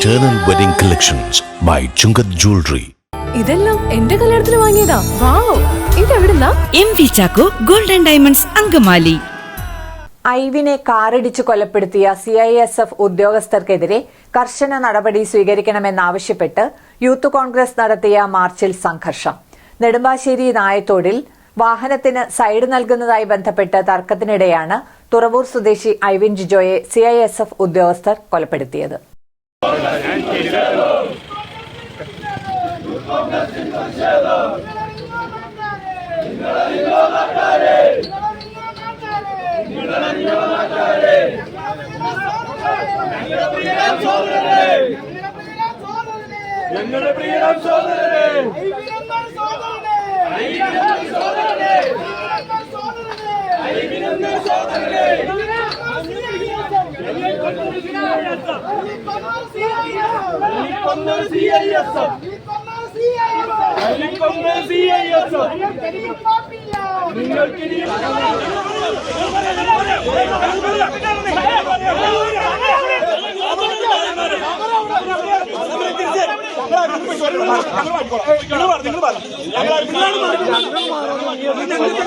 Eternal Wedding Collections by Chungath Jewelry. ഇതെല്ലാം എന്റെ കല്യാണത്തിന് വാങ്ങിയതാ. Wow ഇതെവിടുന്നാ? M V Chacko golden diamonds Angamaly. ഐവിനെ കാറിടിച്ച് കൊലപ്പെടുത്തിയ സി ഐ എസ് എഫ് ഉദ്യോഗസ്ഥർക്കെതിരെ കർശന നടപടി സ്വീകരിക്കണമെന്നാവശ്യപ്പെട്ട് യൂത്ത് കോൺഗ്രസ് നടത്തിയ മാർച്ചിൽ സംഘർഷം. നെടുമ്പാശ്ശേരി നായത്തോടിൽ വാഹനത്തിന് സൈഡ് നൽകുന്നതായി ബന്ധപ്പെട്ട് തർക്കത്തിനിടെയാണ് തുറവൂർ സ്വദേശി ഐവിൻ ജിജോയെ സി ഐ എസ് എഫ് ഉദ്യോഗസ്ഥർ കൊലപ്പെടുത്തിയത്. ഞങ്ങളുടെ പ്രിയരാം സോദരനെ നിങ്ങൾക്ക് നിങ്ങൾ നിങ്ങൾ നിങ്ങൾ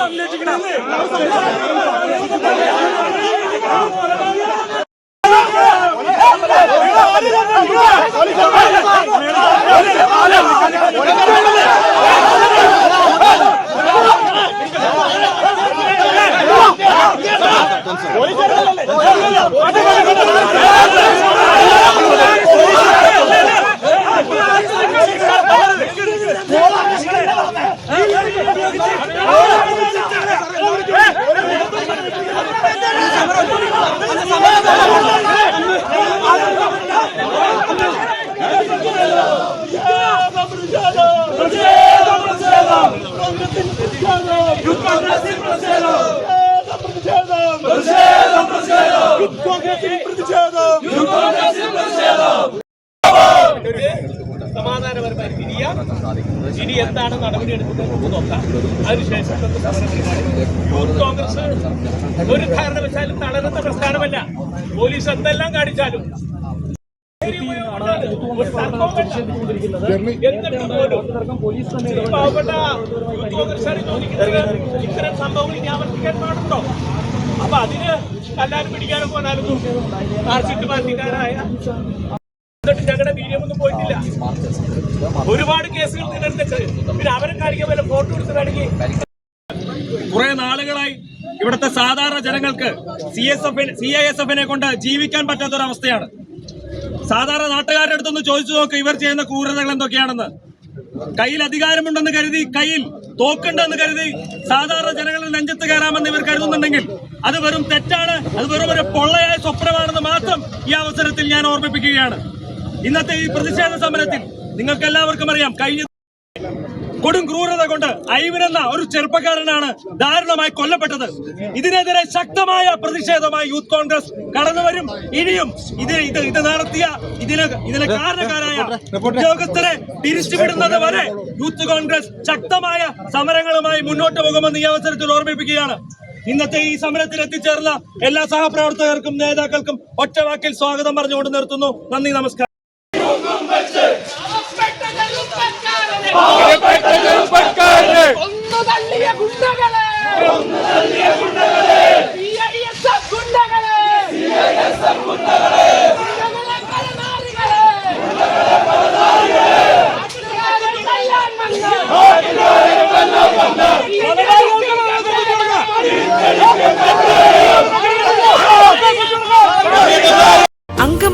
സംരക്ഷിക്കണമെന്ന് നിങ്ങൾക്കിനി സമാധാനപരമായി പിരിയാം ഇനി എന്താണ് നടപടി എടുക്കുന്നത് നമുക്ക് നോക്കാം. അതിനുശേഷം. യൂത്ത് കോൺഗ്രസ് ഒരു കാരണവശാലും തളരുന്ന പ്രസ്ഥാനമല്ല. പോലീസ് എന്തെല്ലാം കാണിച്ചാലും. പാവപ്പെട്ട യൂത്ത് കോൺഗ്രസ്സുകാർ ചോദിക്കുന്നത് ഇത്തരം സംഭവങ്ങൾ ഇനി ആവർത്തിക്കാൻ പാടുണ്ടോ? അപ്പൊ അതിന് കല്ലാനും പിടിക്കാനും പോകാനും മാർച്ചിട്ട് പാർട്ടിക്കാരായ എന്നിട്ട് ഞങ്ങളുടെ പോയിട്ടില്ല. ഒരുപാട് കേസുകൾ തിരഞ്ഞെടുത്തിട്ട് പിന്നെ അവരെ കാണിക്കാൻ വല്ല ഫോട്ടോ എടുത്ത് വേണമെങ്കിൽ കുറെ നാളുകളായി ഇവിടുത്തെ സാധാരണ ജനങ്ങൾക്ക് C S F C I S എഫിനെ കൊണ്ട് ജീവിക്കാൻ പറ്റാത്തൊരവസ്ഥയാണ്. സാധാരണ നാട്ടുകാരുടെ അടുത്തൊന്ന് ചോദിച്ചു നോക്ക് ഇവർ ചെയ്യുന്ന ക്രൂരതകൾ എന്തൊക്കെയാണെന്ന്. കയ്യിൽ അധികാരമുണ്ടെന്ന് കരുതി കയ്യിൽ തോക്കുണ്ടെന്ന് കരുതി സാധാരണ ജനങ്ങളിൽ നെഞ്ചത്ത് കയറാമെന്ന് ഇവർ കരുതുന്നുണ്ടെങ്കിൽ അത് വെറും തെറ്റാണ് അത് വെറും ഒരു പൊള്ളയായ സ്വപ്നമാണെന്ന് മാത്രം ഈ അവസരത്തിൽ ഞാൻ ഓർമ്മിപ്പിക്കുകയാണ്. ഇന്നത്തെ ഈ പ്രതിഷേധ സമരത്തിൽ നിങ്ങൾക്ക് എല്ലാവർക്കും അറിയാം കഴിഞ്ഞ കൊടും ക്രൂരത കൊണ്ട് ഐവൻ എന്ന ഒരു ചെറുപ്പക്കാരനാണ് ദാരുണമായി കൊല്ലപ്പെട്ടത്. ഇതിനെതിരെ ശക്തമായ പ്രതിഷേധമായി യൂത്ത് കോൺഗ്രസ് കടന്നുവരും ഇനിയും ഇത് ഇത് ഇത് നടത്തിയ ഇതിന് ഇതിന് കാരണക്കാരായ ഉദ്യോഗസ്ഥരെ പിരിച്ചുവിടുന്നത് വരെ യൂത്ത് കോൺഗ്രസ് ശക്തമായ സമരങ്ങളുമായി മുന്നോട്ട് പോകുമെന്ന് ഈ അവസരത്തിൽ ഓർമ്മിപ്പിക്കുകയാണ്. ഇന്നത്തെ ഈ സമരത്തിൽ എത്തിച്ചേർന്ന എല്ലാ സഹപ്രവർത്തകർക്കും നേതാക്കൾക്കും ഒറ്റവാക്കിൽ സ്വാഗതം പറഞ്ഞുകൊണ്ട് നിർത്തുന്നു. നന്ദി നമസ്കാരം.